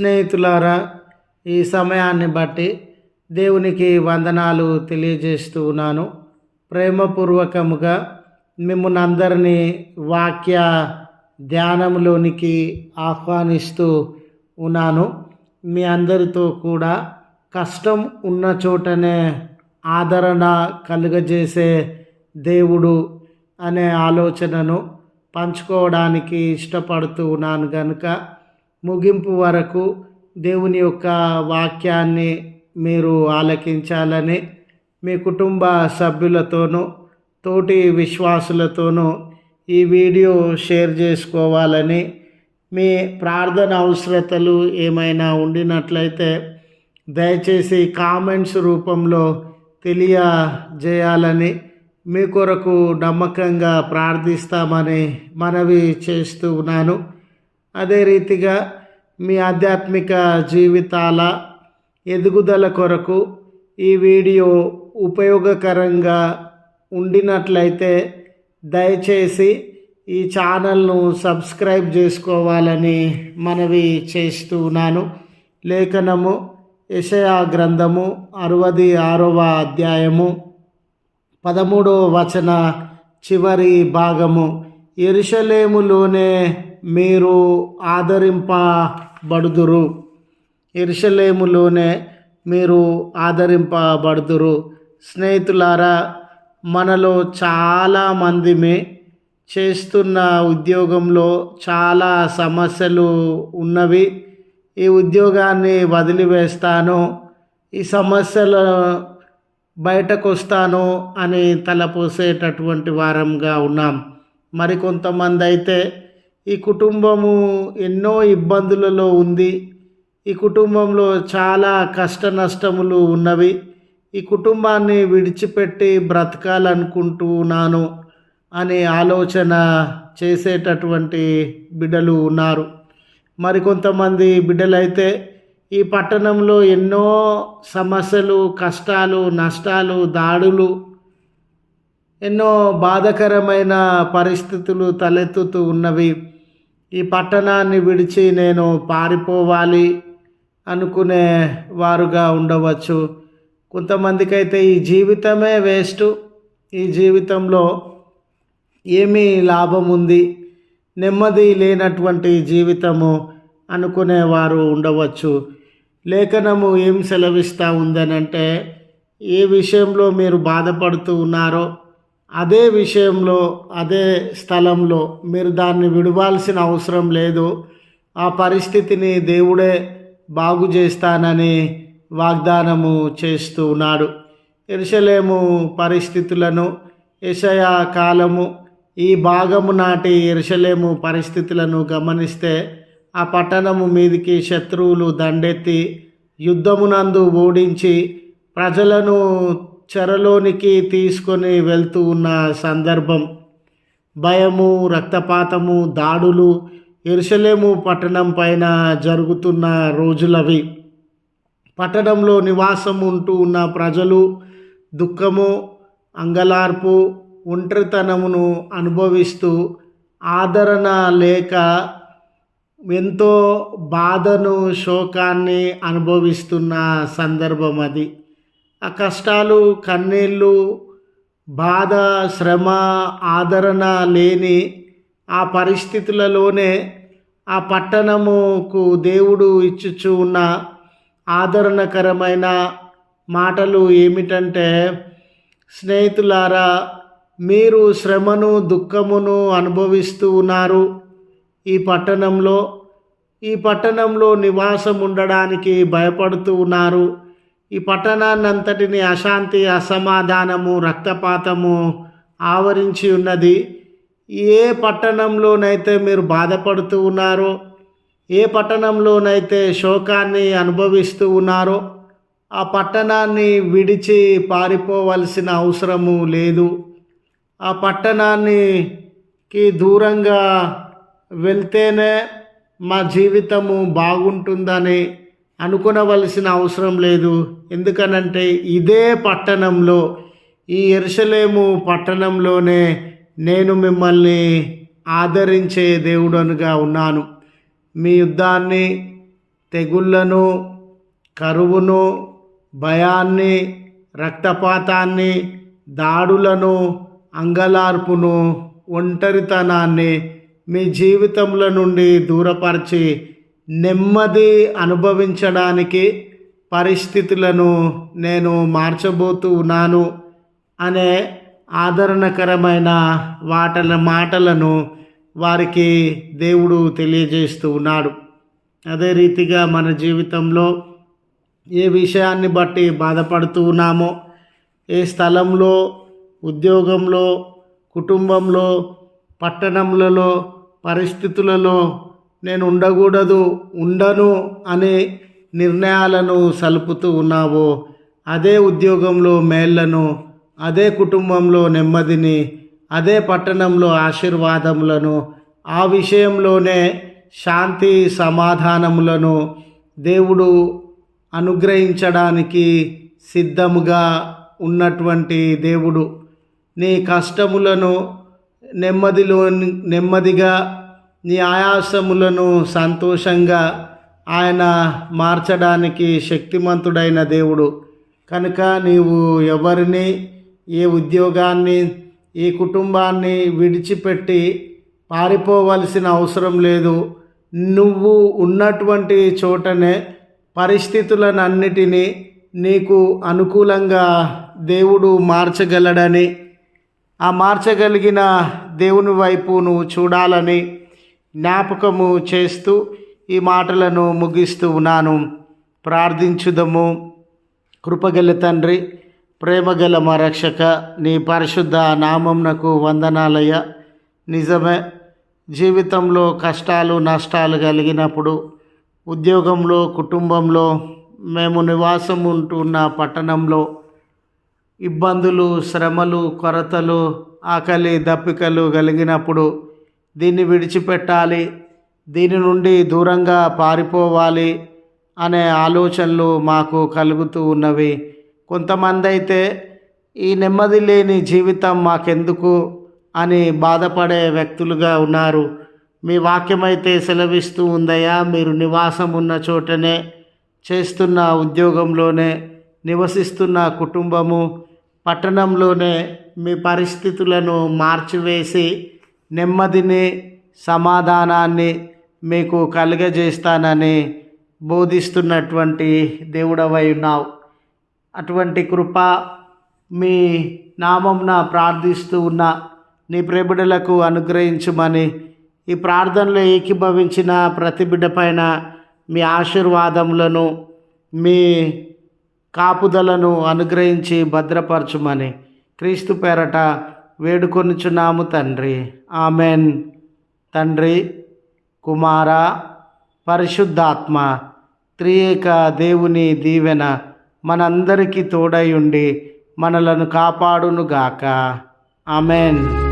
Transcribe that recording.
స్నేహితులారా ఈ సమయాన్ని బట్టి దేవునికి వందనాలు తెలియజేస్తూ ఉన్నాను. ప్రేమపూర్వకముగా మిమ్మల్ని అందరినీ వాక్య ధ్యానంలోనికి ఆహ్వానిస్తూ ఉన్నాను. మీ అందరితో కూడా కష్టం ఉన్న చోటనే ఆదరణ కలుగజేసే దేవుడు అనే ఆలోచనను పంచుకోవడానికి ఇష్టపడుతూ ఉన్నాను కనుక ముగింపు వరకు దేవుని యొక్క వాక్యాన్ని మీరు ఆలకించాలని మీ కుటుంబ సభ్యులతోనూ తోటి విశ్వాసులతోనూ ఈ వీడియో షేర్ చేసుకోవాలని మీ ప్రార్థన అవసరతలు ఏమైనా ఉండినట్లయితే దయచేసి కామెంట్స్ రూపంలో తెలియజేయాలని మీ కొరకు నమ్మకంగా ప్రార్థిస్తామని మనవి చేస్తూ ఉన్నాను. అదే రీతిగా మీ ఆధ్యాత్మిక జీవితాల ఎదుగుదల కొరకు ఈ వీడియో ఉపయోగకరంగా ఉండినట్లయితే దయచేసి ఈ ఛానల్ను సబ్స్క్రైబ్ చేసుకోవాలని మనవి చేస్తున్నాను లేఖనము యషయా గ్రంథము అరవది ఆరవ అధ్యాయము పదమూడవ వచన చివరి భాగము. ఎరుషలేములోనే మీరు ఆదరింప బడుదురు. ఎరుషలేములోనే మీరు ఆదరింపబడుదురు. స్నేహితులారా మనలో చాలామందిమే చేస్తున్న ఉద్యోగంలో చాలా సమస్యలు ఉన్నవి. ఈ ఉద్యోగాన్ని వదిలివేస్తాను. ఈ సమస్యల బయటకు వస్తాను అని తలపోసేటటువంటి వారంగా ఉన్నాం. మరికొంతమంది అయితే ఈ కుటుంబము ఎన్నో ఇబ్బందులలో ఉంది. ఈ కుటుంబంలో చాలా కష్ట నష్టములు ఉన్నవి. ఈ కుటుంబాన్ని విడిచిపెట్టి బ్రతకాలనుకుంటున్నాను అనే ఆలోచన చేసేటటువంటి బిడ్డలు ఉన్నారు. మరికొంతమంది బిడ్డలైతే ఈ పట్టణంలో ఎన్నో సమస్యలు కష్టాలు నష్టాలు దాడులు ఎన్నో బాధకరమైన పరిస్థితులు తలెత్తుతూ ఉన్నవి. ఈ పట్టణాన్ని విడిచి నేను పారిపోవాలి అనుకునే వారుగా ఉండవచ్చు. కొంతమందికి అయితే ఈ జీవితమే వేస్ట్. ఈ జీవితంలో ఏమీ లాభం ఉంది. నెమ్మది లేనటువంటి జీవితము అనుకునేవారు ఉండవచ్చు. లేఖనము ఏం సెలవిస్తూ ఉందనంటే ఏ విషయంలో మీరు బాధపడుతూ ఉన్నారో అదే విషయంలో అదే స్థలంలో మీరు దాన్ని విడవాల్సిన అవసరం లేదు. ఆ పరిస్థితిని దేవుడే బాగు చేస్తానని వాగ్దానము చేస్తూ ఉన్నాడు. ఎరుసలేము పరిస్థితులను యెషయా కాలము ఈ భాగము నాటి ఎరుసలేము పరిస్థితులను గమనిస్తే ఆ పట్టణము మీదికి శత్రువులు దండెత్తి యుద్ధమునందు ఓడించి ప్రజలను చెరలోనికి తీసుకొని వెళ్తూ ఉన్న సందర్భం. భయము రక్తపాతము దాడులు ఎరుసలేము పట్టణం పైన జరుగుతున్న రోజులవి. పట్టణంలో నివాసం ఉంటూ ఉన్న ప్రజలు దుఃఖము అంగలార్పు ఒంటరితనమును అనుభవిస్తూ ఆదరణ లేక ఎంతో బాధను శోకాన్ని అనుభవిస్తున్న సందర్భం అది ఆ కష్టాలు కన్నీళ్ళు బాధ శ్రమ ఆదరణ లేని ఆ పరిస్థితులలోనే ఆ పట్టణముకు దేవుడు ఇచ్చుచు ఉన్న ఆదరణకరమైన మాటలు ఏమిటంటే స్నేహితులారా మీరు శ్రమను దుఃఖమును అనుభవిస్తూ ఉన్నారు. ఈ పట్టణంలో ఈ పట్టణంలో నివాసం ఉండడానికి భయపడుతూ ఉన్నారు. ఈ పట్టణాన్ని అంతటిని అశాంతి అసమాధానము రక్తపాతము ఆవరించి ఉన్నది. ఏ పట్టణంలోనైతే మీరు బాధపడుతూ ఉన్నారో ఏ పట్టణంలోనైతే శోకాన్ని అనుభవిస్తూ ఉన్నారో ఆ పట్టణాన్ని విడిచి పారిపోవలసిన అవసరము లేదు. ఆ పట్టణానికి దూరంగా వెళ్తేనే మా జీవితము బాగుంటుందని అనుకునవలసిన అవసరం లేదు. ఎందుకనంటే ఇదే పట్టణంలో ఈ ఎరుసలేము పట్టణంలోనే నేను మిమ్మల్ని ఆదరించే దేవుడనుగా ఉన్నాను. మీ యుద్ధాన్ని తెగుళ్ళను కరువును భయాన్ని రక్తపాతాన్ని దాడులను అంగలార్పును ఒంటరితనాన్ని మీ జీవితంలో నుండి దూరపరిచి నెమ్మది అనుభవించడానికి పరిస్థితులను నేను మార్చబోతూ ఉన్నాను అనే ఆదరణకరమైన వాటల మాటలను వారికి దేవుడు తెలియజేస్తూ ఉన్నాడు. అదే రీతిగా మన జీవితంలో ఏ విషయాన్ని బట్టి బాధపడుతూ ఉన్నామో ఏ స్థలంలో ఉద్యోగంలో కుటుంబంలో పట్టణములలో పరిస్థితులలో నేను ఉండకూడదు ఉండను అనే నిర్ణయాలను సలుపుతూ ఉన్నావో అదే ఉద్యోగంలో మేళ్ళను అదే కుటుంబంలో నెమ్మదిని అదే పట్టణంలో ఆశీర్వాదములను ఆ విషయంలోనే శాంతి సమాధానములను దేవుడు అనుగ్రహించడానికి సిద్ధముగా ఉన్నటువంటి దేవుడు. నీ కష్టములను నెమ్మదిలో నెమ్మదిగా నీ ఆయాసములను సంతోషంగా ఆయన మార్చడానికి శక్తిమంతుడైన దేవుడు. కనుక నీవు ఎవరిని ఏ ఉద్యోగాన్ని ఏ కుటుంబాన్ని విడిచిపెట్టి పారిపోవలసిన అవసరం లేదు. నువ్వు ఉన్నటువంటి చోటనే పరిస్థితులనన్నిటినీ నీకు అనుకూలంగా దేవుడు మార్చగలడని ఆ మార్చగలిగిన దేవుని వైపు నువ్వు చూడాలని జ్ఞాపకము చేస్తూ ఈ మాటలను ముగిస్తూ ఉన్నాను. ప్రార్థించుదము. కృపగల తండ్రి ప్రేమగల మా రక్షక నీ పరిశుద్ధ నామంనకు వందనాలయ నిజమే జీవితంలో కష్టాలు నష్టాలు కలిగినప్పుడు ఉద్యోగంలో కుటుంబంలో మేము నివాసం ఉంటున్న పట్టణంలో ఇబ్బందులు శ్రమలు కొరతలు ఆకలి దప్పికలు కలిగినప్పుడు దీన్ని విడిచిపెట్టాలి దీని నుండి దూరంగా పారిపోవాలి అనే ఆలోచనలు మాకు కలుగుతూ ఉన్నవి. కొంతమంది అయితే ఈ నెమ్మది లేని జీవితం మాకెందుకు? అని బాధపడే వ్యక్తులుగా ఉన్నారు. మీ వాక్యమైతే సెలవిస్తూ ఉందయ్యా మీరు నివాసం ఉన్న చోటనే చేస్తున్న ఉద్యోగంలోనే నివసిస్తున్న కుటుంబము పట్టణంలోనే మీ పరిస్థితులను మార్చివేసి నెమ్మదిని సమాధానాన్ని మీకు కలుగజేస్తానని బోధిస్తున్నటువంటి దేవుడవై ఉన్నావు. అటువంటి కృప మీ నామంన ప్రార్థిస్తూ ఉన్న నీ ప్రేబిడలకు అనుగ్రహించుమని ఈ ప్రార్థనలో ఏకీభవించిన ప్రతి బిడ్డ పైన మీ ఆశీర్వాదములను మీ కాపుదలను అనుగ్రహించి భద్రపరచుమని క్రీస్తు పేరట వేడుకొనుచున్నాము తండ్రి. ఆమెన్. తండ్రి కుమార పరిశుద్ధాత్మ త్రియేక దేవుని దీవెన మనందరికీ తోడై ఉండి మనలను కాపాడునుగాక. ఆమెన్.